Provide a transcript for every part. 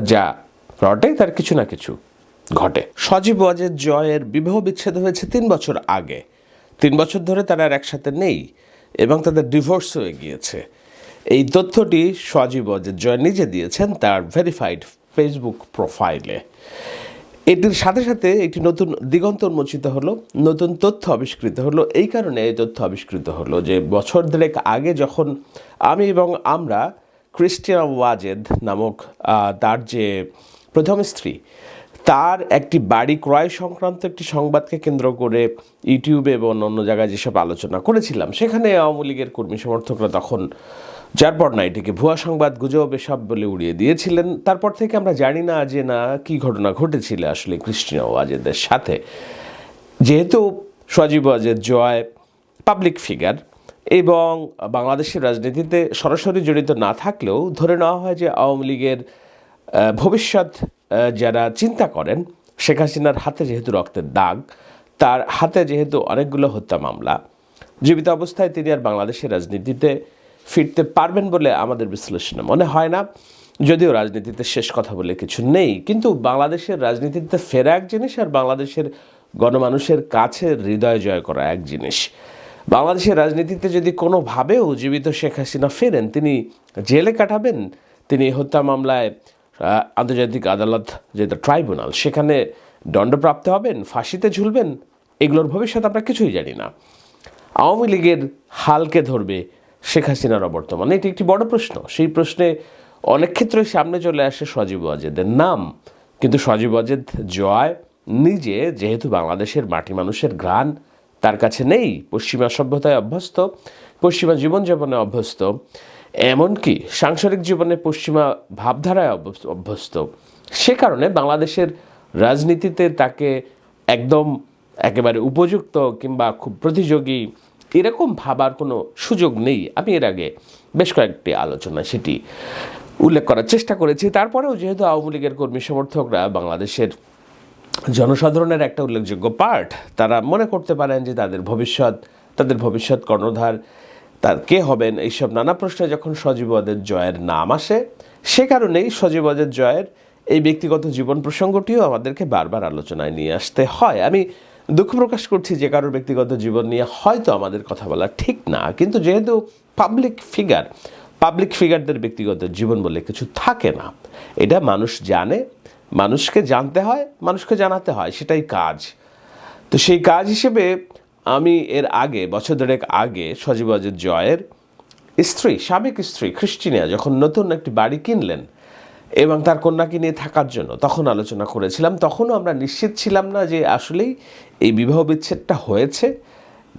যা রটে তার কিছু না কিছু ঘটে। সজীব ওয়াজেদ জয়ের বিবাহ বিচ্ছেদ হয়েছে তিন বছর আগে। তিন বছর ধরে তারা আর একসাথে নেই এবং তাদের ডিভোর্স হয়ে গিয়েছে এই তথ্যটি সজীব ওয়াজেদ জয় নিজে দিয়েছেন তার ভেরিফাইড ফেসবুক প্রোফাইলে। এটির সাথে সাথে একটি নতুন দিগন্ত উন্মোচিত হলো, নতুন তথ্য আবিষ্কৃত হলো। এই কারণে এই তথ্য আবিষ্কৃত হলো যে বছর দেড়েক আগে যখন আমি এবং আমরা ক্রিস্টিয়ান ওয়াজেদ নামক তার যে প্রথম স্ত্রী, তার একটি বাড়ি ক্রয় সংক্রান্ত একটি সংবাদকে কেন্দ্র করে ইউটিউবে এবং অন্য জায়গায় যেসব আলোচনা করেছিলাম, সেখানে আওয়ামী লীগের কর্মী সমর্থকরা তখন যার পর না এটিকে ভুয়া সংবাদ, গুজব, এসব বলে উড়িয়ে দিয়েছিলেন। তারপর থেকে আমরা জানি না যে না কি ঘটনা ঘটেছিল আসলে ক্রিস্টিনা ওয়াজেদের সাথে। যেহেতু সজীব ওয়াজেদ জয় পাবলিক ফিগার এবং বাংলাদেশের রাজনীতিতে সরাসরি জড়িত না থাকলেও ধরে নেওয়া হয় যে আওয়ামী লীগের ভবিষ্যৎ যারা চিন্তা করেন, শেখ হাসিনার হাতে যেহেতু রক্তের দাগ, তার হাতে যেহেতু অনেকগুলো হত্যা মামলা, জীবিত অবস্থায় তিনি আর বাংলাদেশের রাজনীতিতে ফিরতে পারবেন বলে আমাদের বিশ্লেষণে মনে হয় না। যদিও রাজনীতিতে শেষ কথা বলে কিছু নেই, কিন্তু বাংলাদেশের রাজনীতিতে ফেরা এক জিনিস আর বাংলাদেশের গণমানুষের কাছে হৃদয় জয় করা এক জিনিস। বাংলাদেশের রাজনীতিতে যদি কোনোভাবেও জীবিত শেখ হাসিনা ফেরেন, তিনি জেলে কাটাবেন? তিনি হত্যা মামলায় আন্তর্জাতিক আদালত যেটা ট্রাইব্যুনাল, সেখানে দণ্ডপ্রাপ্ত হবেন, ফাঁসিতে ঝুলবেন? এগুলোর ভবিষ্যৎ আমরা কিছুই জানি না। আওয়ামী লীগের হালকে ধরবে শেখ হাসিনার অবর্তমানে। এটি একটি বড় প্রশ্ন। সেই প্রশ্নে অনেক ক্ষেত্রে সামনে চলে আসে সজীব ওয়াজেদের নাম। কিন্তু সজীব ওয়াজেদ জয় নিজে যেহেতু বাংলাদেশের মাটি মানুষের ঘ্রাণ তার কাছে নেই। পশ্চিমা সভ্যতায় অভ্যস্ত, পশ্চিমা জীবনযাপনে অভ্যস্ত। এমনকি সাংসারিক জীবনে পশ্চিমা ভাবধারায় অভ্যস্ত- সে কারণে বাংলাদেশের রাজনীতিতে তাকে একদম একেবারে উপযুক্ত কিংবা খুব প্রতিযোগী এরকম ভাবার কোনো সুযোগ নেই। আমি এর আগে বেশ কয়েকটি আলোচনা সেটি উল্লেখ করার চেষ্টা করেছি। তারপরেও যেহেতু আওয়ামী লীগের কর্মী সমর্থকরা বাংলাদেশের জনসাধারণের একটা উল্লেখযোগ্য পার্ট তারা মনে করতে পারেন যে তাদের ভবিষ্যৎ তাদের ভবিষ্যৎ কর্ণধার, তার কে হবেন, এইসব নানা প্রশ্নে যখন সজীবদের জয়ের নাম আসে, সে কারণেই সজীবদের জয়ের এই ব্যক্তিগত জীবন প্রসঙ্গটিও আমাদেরকে বারবার আলোচনায় নিয়ে আসতে হয়। আমি দুঃখ প্রকাশ করছি যে কারোর ব্যক্তিগত জীবন নিয়ে হয়তো আমাদের কথা বলা ঠিক না। কিন্তু যেহেতু পাবলিক ফিগার পাবলিক ফিগারদের ব্যক্তিগত জীবন বলে কিছু থাকে না, এটা মানুষ জানে মানুষকে জানতে হয়, মানুষকে জানাতে হয়, সেটাই কাজ। তো সেই কাজ হিসেবে আমি এর আগে, বছর দেড়েক আগে, সজীব অজিত জয়ের স্ত্রী, সাবেক স্ত্রী খ্রিস্টিনিয়া যখন নতুন একটি বাড়ি কিনলেন এবং তার কন্যাকে নিয়ে থাকার জন্য তখন আলোচনা করেছিলাম, তখনও আমরা নিশ্চিত ছিলাম না যে আসলেই এই বিবাহ বিচ্ছেদটা হয়েছে।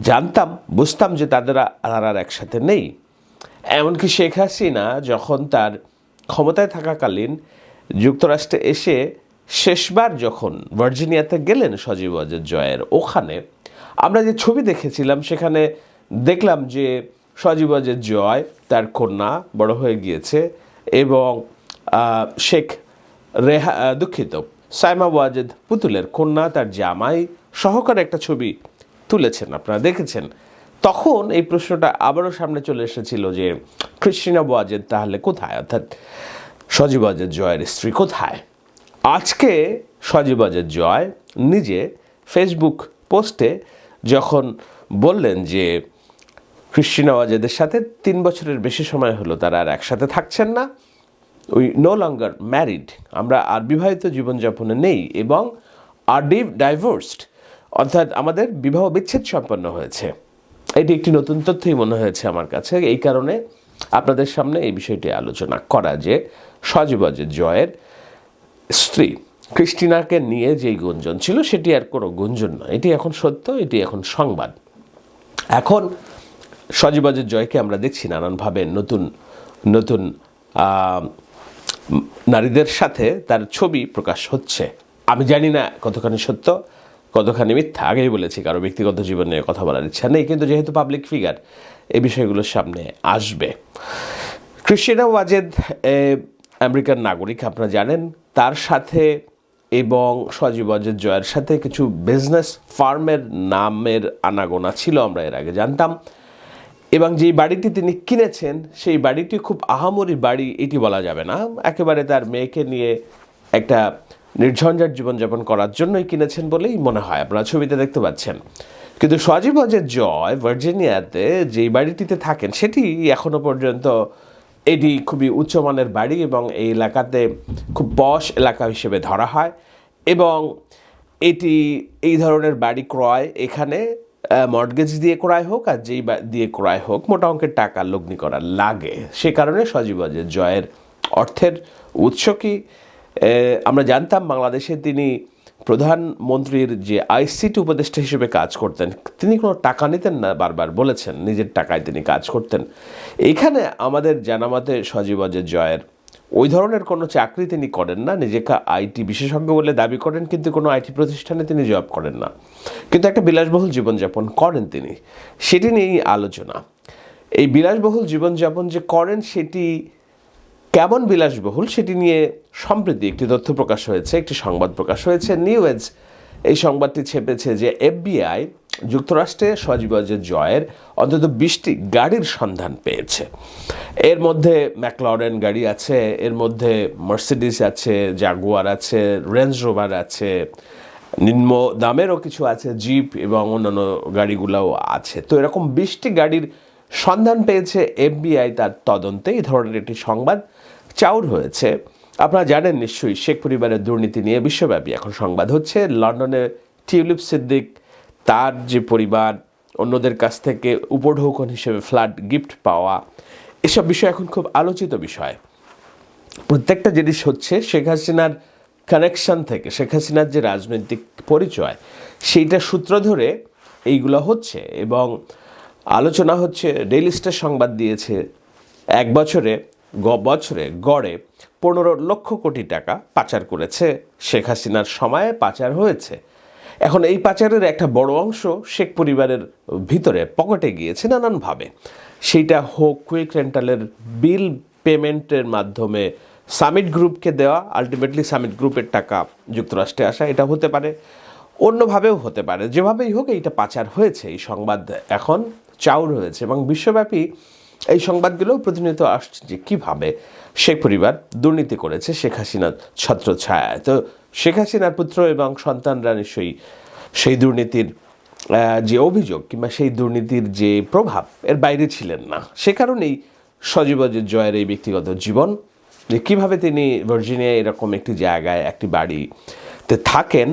জানতাম, বুঝতাম যে তাদের আর আর একসাথে নেই। এমনকি শেখ হাসিনা যখন তার ক্ষমতায় থাকাকালীন যুক্তরাষ্ট্রে এসে শেষবার যখন ভার্জিনিয়াতে গেলেন সজীব অজিত জয়ের ওখানে, আমরা যে ছবি দেখেছিলাম সেখানে দেখলাম যে সজীব অজিত জয় তার কন্যা বড় হয়ে গিয়েছে এবং শেখ রেহা দুঃখিত, সাইমা ওয়াজেদ পুতুলের কন্যা তার জামাই সহকারে একটা ছবি তুলেছেন, আপনারা দেখেছেন। তখন এই প্রশ্নটা আবারও সামনে চলে এসেছিল যে ক্রিস্টিনা ওয়াজেদ তাহলে কোথায়? অর্থাৎ সজীব ওয়াজেদ জয়ের স্ত্রী কোথায়? আজকে সজীব ওয়াজেদ জয় নিজে ফেসবুক পোস্টে যখন বললেন যে ওয়াজেদের সাথে তিন বছরের বেশি সময় হলো তারা আর একসাথে থাকছেন না উই নো লঙ্গার ম্যারিড আমরা আর বিবাহিত জীবনযাপনে নেই এবং আর ডি ডাইভোর্সড অর্থাৎ আমাদের বিবাহ বিচ্ছেদ সম্পন্ন হয়েছে। এটি একটি নতুন তথ্যই মনে হয়েছে আমার কাছে, এই কারণে আপনাদের সামনে এই বিষয়টি আলোচনা করা যে সজীবজের জয়ের স্ত্রী। ক্রিস্টিনাকে নিয়ে যেই গুঞ্জন ছিল, সেটি আর কোনো গুঞ্জন নয়। এটি এখন সত্য, এটি এখন সংবাদ। এখন সজীবাজের জয়কে আমরা দেখছি নানানভাবে নতুন নতুন নারীদের সাথে তার ছবি প্রকাশ হচ্ছে। আমি জানি না কতখানি সত্য, কতখানি মিথ্যা। আগেই বলেছি, কারও ব্যক্তিগত জীবন নিয়ে কথা বলার ইচ্ছা নেই, কিন্তু যেহেতু পাবলিক ফিগার এই বিষয়গুলোর সামনে আসবে। ক্রিস্টিনা ওয়াজেদ এ, আমেরিকান নাগরিক আপনারা জানেন তার সাথে এবং সজীব ওয়াজেদ জয়ের সাথে কিছু বিজনেস ফার্মের নামের আনাগোনা ছিল আমরা এর আগে জানতাম। এবং যেই বাড়িটি তিনি কিনেছেন সেই বাড়িটি খুব আহামরি বাড়ি এটি বলা যাবে না। একেবারে তার মেয়েকে নিয়ে একটা নির্ঝঞ্ঝাট জীবনযাপন করার জন্যই কিনেছেন বলেই মনে হয় আপনারা ছবিতে দেখতে পাচ্ছেন। কিন্তু সজীব অজের জয় ভার্জিনিয়াতে যেই বাড়িটিতে থাকেন সেটি এখনও পর্যন্ত এটি খুবই উচ্চমানের বাড়ি এবং এই এলাকাতে খুব পশ এলাকা হিসেবে ধরা হয় এবং এটি এই ধরনের বাড়ি ক্রয় এখানে মর্গেজ দিয়ে ক্রয় হোক আর যেই দিয়ে ক্রয় হোক, মোটা অঙ্কের টাকা লগ্নি করা লাগে। সে কারণে সজীব অজের জয়ের অর্থের উৎস কি? আমরা জানতাম বাংলাদেশে তিনি প্রধানমন্ত্রীর যে আইসিটি উপদেষ্টা হিসেবে কাজ করতেন, তিনি কোনো টাকা নিতেন না, বারবার বলেছেন, নিজের টাকায় তিনি কাজ করতেন। এখানে আমাদের জানামতে সজীব অজের জয়ের, ওই ধরনের কোনো চাকরি তিনি করেন না, নিজেকে আইটি বিশেষজ্ঞ বলে দাবি করেন, কিন্তু কোনো আইটি প্রতিষ্ঠানে তিনি জব করেন না। কিন্তু একটা বিলাসবহুল জীবনযাপন করেন তিনি, সেটি নিয়েই আলোচনা। এই বিলাসবহুল জীবনযাপন যে করেন, সেটি কেমন বিলাসবহুল সেটি নিয়ে সম্প্রতি একটি তথ্য প্রকাশ হয়েছে, একটি সংবাদ প্রকাশ হয়েছে। নিউজ এই সংবাদটি ছেপেছে যে এফবিআই যুক্তরাষ্ট্রে সজীবজের জয়ের অন্তত বিশটি গাড়ির সন্ধান পেয়েছে। এর মধ্যে ম্যাকলরেন গাড়ি আছে, এর মধ্যে মার্সিডিস আছে জাগুয়ার আছে রেঞ্জ রোভার আছে, নিম্ন দামেরও কিছু আছে জিপ এবং অন্যান্য গাড়িগুলোও আছে। তো এরকম বিশটি গাড়ির সন্ধান পেয়েছে এফবিআই তার তদন্তে। এই ধরনের একটি সংবাদ চাউর হয়েছে। আপনারা জানেন নিশ্চয়ই শেখ পরিবারের দুর্নীতি নিয়ে বিশ্বব্যাপী এখন সংবাদ হচ্ছে। লন্ডনে টিউলিপ সিদ্দিক, তার যে পরিবার, অন্যদের কাছ থেকে উপঢৌকন হিসেবে ফ্ল্যাট, গিফট পাওয়া, এসব বিষয় এখন খুব আলোচিত বিষয়। প্রত্যেকটা জিনিস হচ্ছে শেখ হাসিনার কানেকশন থেকে, শেখ হাসিনার যে রাজনৈতিক পরিচয়, সেইটা সূত্র ধরে এইগুলো হচ্ছে এবং আলোচনা হচ্ছে। ডেইলি স্টার সংবাদ দিয়েছে, এক বছরে বছরে গড়ে পনেরো লক্ষ কোটি টাকা পাচার করেছে শেখ হাসিনার সময়ে পাচার হয়েছে। এখন এই পাচারের একটা বড় অংশ শেখ পরিবারের ভিতরে পকেটে গিয়েছে নানানভাবে। সেইটা হোক কুইক রেন্টালের বিল পেমেন্টের মাধ্যমে সামিট গ্রুপকে দেওয়া, আলটিমেটলি সামিট গ্রুপের টাকা যুক্তরাষ্ট্রে আসা, এটা হতে পারে। অন্যভাবেও হতে পারে। যেভাবেই হোক এইটা পাচার হয়েছে। এই সংবাদ এখন চাউর হয়েছে এবং বিশ্বব্যাপী এই সংবাদগুলো প্রতিনিয়ত আসছে যে কীভাবে শেখ পরিবার দুর্নীতি করেছে শেখ হাসিনার ছত্র ছায়ায় তো শেখ হাসিনার পুত্র এবং সন্তানরা নিশ্চয়ই সেই দুর্নীতির যে অভিযোগ কিংবা সেই দুর্নীতির যে প্রভাব এর বাইরে ছিলেন না। সে কারণেই সজীব জয়ের এই ব্যক্তিগত জীবন, যে কীভাবে তিনি ভার্জিনিয়া এরকম একটি জায়গায়, একটি বাড়িতে থাকেন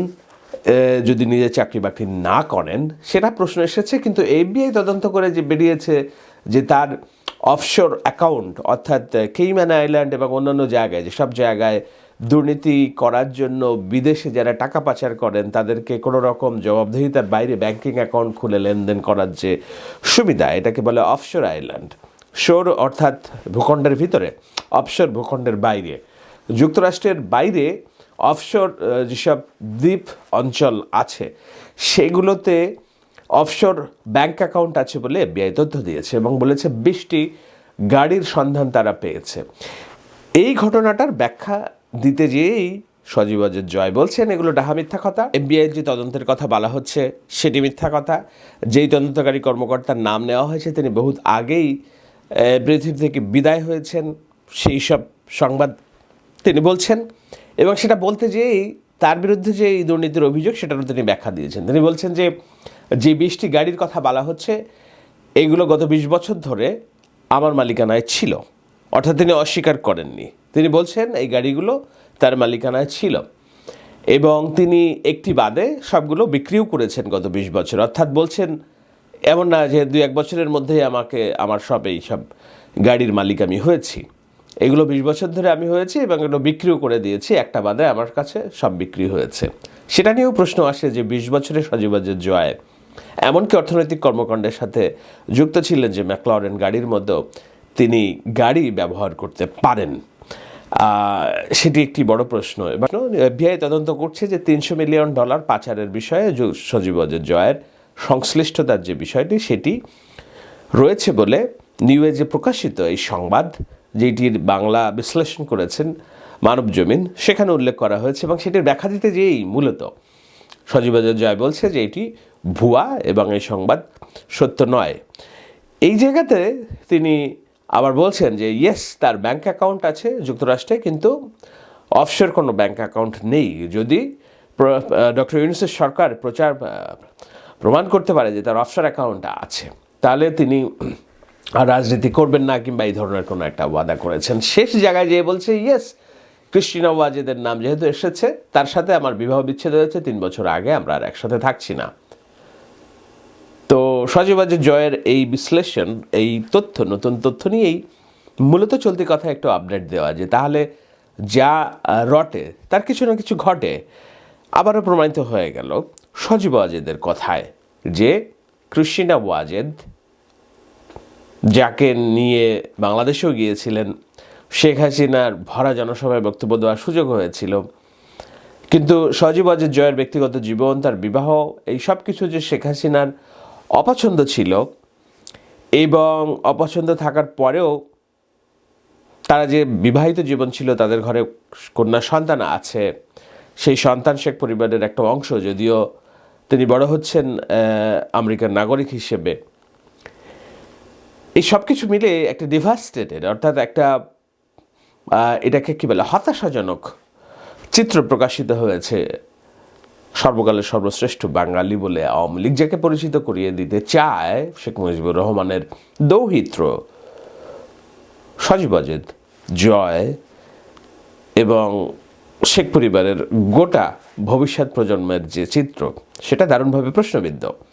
যদি নিজে চাকরি বাকরি না করেন, সেটা প্রশ্ন এসেছে। কিন্তু এফবিআই তদন্ত করে যে বেরিয়েছে যে তার অফশোর অ্যাকাউন্ট অর্থাৎ কেইম্যান আইল্যান্ড এবং অন্যান্য জায়গায়, যেসব জায়গায় দুর্নীতি করার জন্য বিদেশে যারা টাকা পাচার করেন, তাদেরকে কোনো রকম জবাবদিহিতার বাইরে ব্যাংকিং অ্যাকাউন্ট খুলে লেনদেন করার যে সুবিধা, এটাকে বলে অফশোর আইল্যান্ড শোর অর্থাৎ ভূখণ্ডের ভিতরে অফশোর ভূখণ্ডের বাইরে। যুক্তরাষ্ট্রের বাইরে অফশোর যেসব দ্বীপ অঞ্চল আছে, সেগুলোতে অফশোর ব্যাংক অ্যাকাউন্ট আছে বলে এফবিআই তথ্য দিয়েছে এবং বলেছে বিশটি গাড়ির সন্ধান তারা পেয়েছে। এই ঘটনাটার ব্যাখ্যা দিতে যেয়েই সজীব অজিত জয় বলছেন, এগুলো ডাহা মিথ্যা কথা। এফবিআই যে তদন্তের কথা বলা হচ্ছে, সেটি মিথ্যা কথা। যেই তদন্তকারী কর্মকর্তার নাম নেওয়া হয়েছে, তিনি বহুত আগেই পৃথিবী থেকে বিদায় হয়েছেন। সেই সব সংবাদ তিনি বলছেন এবং সেটা বলতে যেয়েই তার বিরুদ্ধে যে এই দুর্নীতির অভিযোগ, সেটারও তিনি ব্যাখ্যা দিয়েছেন। তিনি বলছেন যে যে বিশটি গাড়ির কথা বলা হচ্ছে এইগুলো গত বিশ বছর ধরে আমার মালিকানায় ছিল। অর্থাৎ তিনি অস্বীকার করেননি। তিনি বলছেন, এই গাড়িগুলো তার মালিকানায় ছিল। এবং তিনি একটি বাদে সবগুলো বিক্রিও করেছেন গত বিশ বছর। অর্থাৎ বলছেন, এমন না যে দুই এক বছরের মধ্যেই আমাকে, আমার সব এই সব গাড়ির মালিক আমি হয়েছি। এগুলো বিশ বছর ধরে আমি হয়েছি এবং এগুলো বিক্রিও করে দিয়েছি। একটা বাদে আমার কাছে সব বিক্রি হয়েছে। সেটা নিয়েও প্রশ্ন আসে যে বিশ বছরে সজীবাজের জয় এমনকি অর্থনৈতিক কর্মকাণ্ডের সাথে যুক্ত ছিলেন যে ম্যাকলরেন গাড়ির মধ্যেও তিনি গাড়ি ব্যবহার করতে পারেন। সেটি একটি বড় প্রশ্ন। এবং এফবিআই তদন্ত করছে যে তিনশো মিলিয়ন ডলার পাচারের বিষয়ে সজীব জয়ের সংশ্লিষ্টতার যে বিষয়টি, সেটি রয়েছে বলে নিউজে প্রকাশিত এই সংবাদ, যেটির বাংলা বিশ্লেষণ করেছেন মানব জমিন। সেখানে উল্লেখ করা হয়েছে এবং সেটির ব্যাখ্যা দিতে যেই মূলত সজীব জয় বলছে যে এটি ভুয়া এবং এই সংবাদ সত্য নয়। এই জায়গাতে তিনি আবার বলছেন যে ইয়েস তার ব্যাংক অ্যাকাউন্ট আছে যুক্তরাষ্ট্রে, কিন্তু অফশোর কোনো ব্যাংক অ্যাকাউন্ট নেই। যদি ডক্টর ইউনুসের সরকার প্রচার প্রমাণ করতে পারে যে তার অফশোর অ্যাকাউন্ট আছে, তাহলে তিনি আর রাজনীতি করবেন না কিংবা এই ধরনের কোনো একটা ওয়াদা করেছেন। শেষ জায়গায় যেয়ে বলছে ইয়েস ক্রিস্টিনা ওয়াজেদের নাম যেহেতু এসেছে, তার সাথে আমার বিবাহ বিচ্ছেদ হয়েছে, তিন বছর আগে আমরা আর একসাথে থাকছি না। তো সজীবাজের জয়ের এই বিশ্লেষণ, এই তথ্য, নতুন তথ্য নিয়েই মূলত চলতি কথা একটু আপডেট দেওয়া যে তাহলে যা রটে, তার কিছু না কিছু ঘটে। আবারও প্রমাণিত হয়ে গেল সজীব ওয়াজেদের কথায় যে ক্রিস্টিনা ওয়াজেদ যাকে নিয়ে বাংলাদেশেও গিয়েছিলেন, শেখ হাসিনার ভরা জনসভায় বক্তব্য দেওয়ার সুযোগ হয়েছিল। কিন্তু সজীব ওয়াজেদ জয়ের ব্যক্তিগত জীবন, তার বিবাহ, এই সব কিছু যে শেখ হাসিনার অপছন্দ ছিল এবং অপছন্দ থাকার পরেও তারা যে বিবাহিত জীবন ছিল, তাদের ঘরে কন্যা সন্তান আছে, সেই সন্তান শেখ পরিবারের একটা অংশ। যদিও তিনি বড় হচ্ছেন আমেরিকার নাগরিক হিসেবে। এই সব কিছু মিলে একটা ডিভাস্টেটেড অর্থাৎ একটা এটাকে কী বলে, হতাশাজনক চিত্র প্রকাশিত হয়েছে। সর্বকালের সর্বশ্রেষ্ঠ বাঙালি বলে আওয়ামী লীগ যাকে পরিচিত করিয়ে দিতে চায় শেখ মুজিবুর রহমানের দৌহিত্র। সজীব অজিত, জয় এবং শেখ পরিবারের গোটা ভবিষ্যৎ প্রজন্মের যে চিত্র, সেটা দারুণভাবে প্রশ্নবিদ্ধ।